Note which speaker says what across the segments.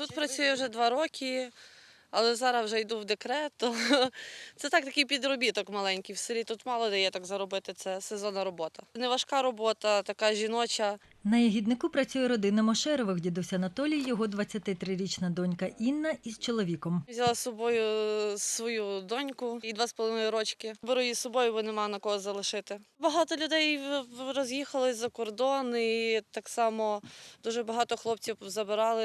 Speaker 1: Тут працюю вже два роки, але зараз вже йду в декрет. То це так такий підробіток маленький в селі. Тут мало де є так заробити. Це сезонна робота. Не важка робота, така жіноча.
Speaker 2: На ягіднику працює родина Мошерових, дідусь Анатолій, його 23-річна донька Інна із чоловіком.
Speaker 1: Взяла з собою свою доньку і два з половиною рочки. Беру її з собою, бо нема на кого залишити. Багато людей в- за кордон, і так само дуже багато хлопців забирали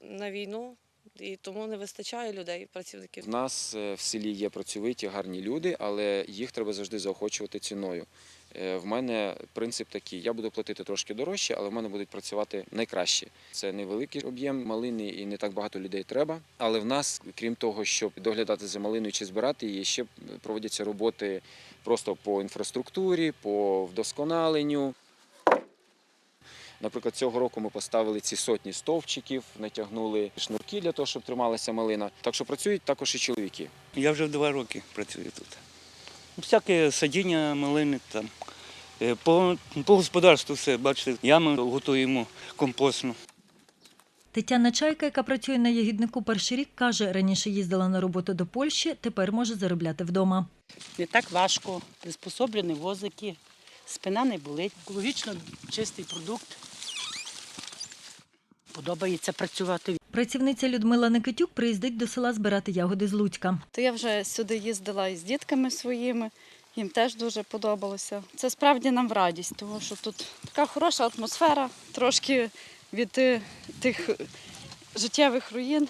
Speaker 1: на війну, і тому не вистачає людей, працівників.
Speaker 3: В нас е, в селі є працьовиті, гарні люди, але їх треба завжди заохочувати ціною. Е, В мене принцип такий: я буду платити трошки дорожче, але в мене будуть працювати найкраще. Це невеликий об'єм малини і не так багато людей треба. Але в нас, крім того, щоб доглядати за малиною чи збирати її, ще проводяться роботи просто по інфраструктурі, по вдосконаленню. Наприклад, цього року ми поставили ці сотні стовпчиків, натягнули шнурки для того, щоб трималася малина. Так що працюють також і чоловіки.
Speaker 4: Я вже два роки працюю тут. Всяке садіння малини там. Е, По, по господарству все, бачите, ями готуємо компостну.
Speaker 2: Тетяна Чайка, яка працює на ягіднику перший рік, каже, раніше їздила на роботу до Польщі, тепер може заробляти вдома.
Speaker 5: Не так важко, приспособлені возики, спина не болить. Екологічно чистий продукт. Подобається працювати.
Speaker 2: Працівниця Людмила Никитюк приїздить до села збирати ягоди з Луцька.
Speaker 6: То я вже сюди їздила із дітками своїми, їм теж дуже подобалося. Це справді нам в радість, тому що тут така хороша атмосфера, трошки від е, тих життєвих руїн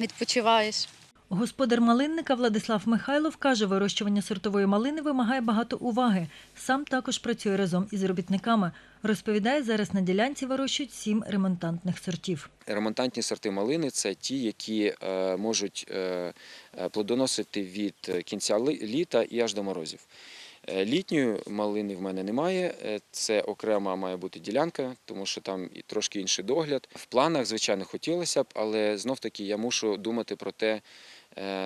Speaker 6: відпочиваєш.
Speaker 2: Господар малинника Владислав Михайлов каже, вирощування сортової малини вимагає багато уваги. Сам також працює разом із робітниками. Розповідає, зараз на ділянці вирощують сім ремонтантних сортів.
Speaker 3: Ремонтантні сорти малини це ті, які е, можуть е, е, плодоносити від кінця літа і аж до морозів. Літньої малини в мене немає. Це окрема має бути ділянка, тому що там і трошки інший догляд. В планах, звичайно, хотілося б, але знов таки я мушу думати про те,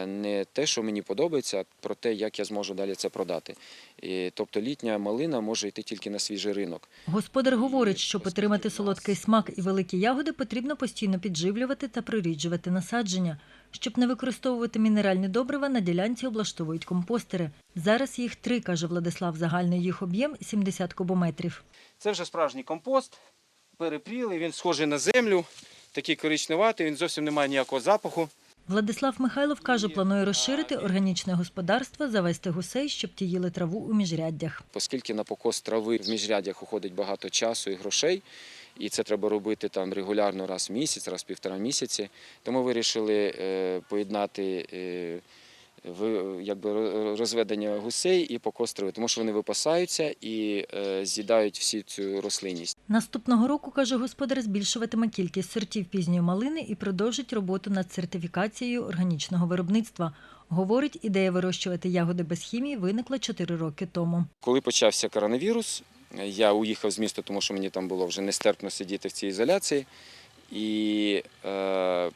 Speaker 3: не те, що мені подобається, а про те, як я зможу далі це продати. І, тобто літня малина може йти тільки на свіжий ринок.
Speaker 2: Господар говорить, щоб отримати солодкий смак і великі ягоди, потрібно постійно підживлювати та приріджувати насадження. Щоб не використовувати мінеральні добрива, на ділянці облаштовують компостери. Зараз їх три, каже Владислав. Загальний їх об'єм 70 кубометрів.
Speaker 3: Це вже справжній компост, перепрілий, він схожий на землю, такий коричневатий, він зовсім не має ніякого запаху.
Speaker 2: Владислав Михайлов каже, планує розширити органічне господарство, завести гусей, щоб ті їли траву у міжряддях.
Speaker 3: Оскільки на покос трави в міжряддях уходить багато часу і грошей, і це треба робити там регулярно раз в місяць, раз в півтора місяці, то ми вирішили е, поєднати е, якби, ро- розведення гусей і покострови, тому що вони випасаються і е, з'їдають всі цю рослинність.
Speaker 2: Наступного року, каже господар, збільшуватиме кількість сортів пізньої малини і продовжить роботу над сертифікацією органічного виробництва. Говорить, ідея вирощувати ягоди без хімії виникла 4 роки тому.
Speaker 3: Коли почався коронавірус, я уїхав з міста, тому що мені там було вже нестерпно сидіти в цій ізоляції. І е,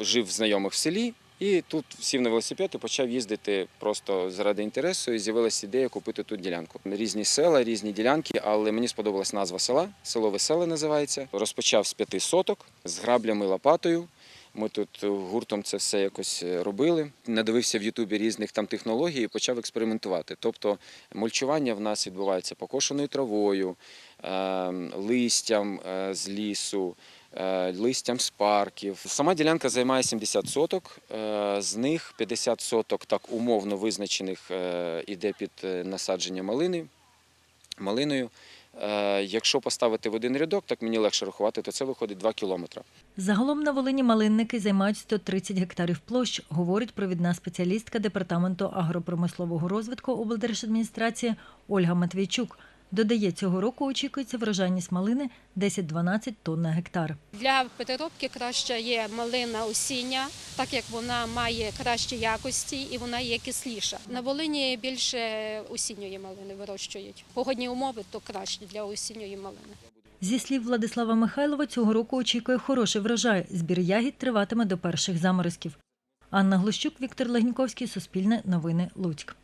Speaker 3: жив в знайомих в селі. І тут сів на велосипед і почав їздити просто заради інтересу. І з'явилася ідея купити тут ділянку. Різні села, різні ділянки, але мені сподобалась назва села. Село Веселе називається. Розпочав з п'яти соток з граблями лопатою. Ми тут гуртом це все якось е, робили. Надивився в Ютубі різних там технологій і почав експериментувати. Тобто мульчування в нас відбувається покошеною травою, е, листям е, з лісу, листям з парків. Сама ділянка займає 70 соток, е, з них 50 соток так умовно визначених е, іде під е, насадження малини. Малиною. Е, Якщо поставити в один рядок, так мені легше рахувати, то це виходить 2 кілометри.
Speaker 2: Загалом на Волині малинники займають 130 гектарів площ, говорить провідна спеціалістка департаменту агропромислового розвитку облдержадміністрації Ольга Матвійчук. Додає, цього року очікується врожайність малини 10-12 тонн на гектар.
Speaker 7: Для переробки краще є малина осіння, так як вона має кращі якості і вона є кисліша. На Волині більше осінньої малини вирощують. Погодні умови то краще для осінньої малини.
Speaker 2: Зі слів Владислава Михайлова, цього року очікує хороший врожай. Збір ягід триватиме до перших заморозків. Анна Глущук, Віктор Легніковський, Суспільне новини, Луцьк.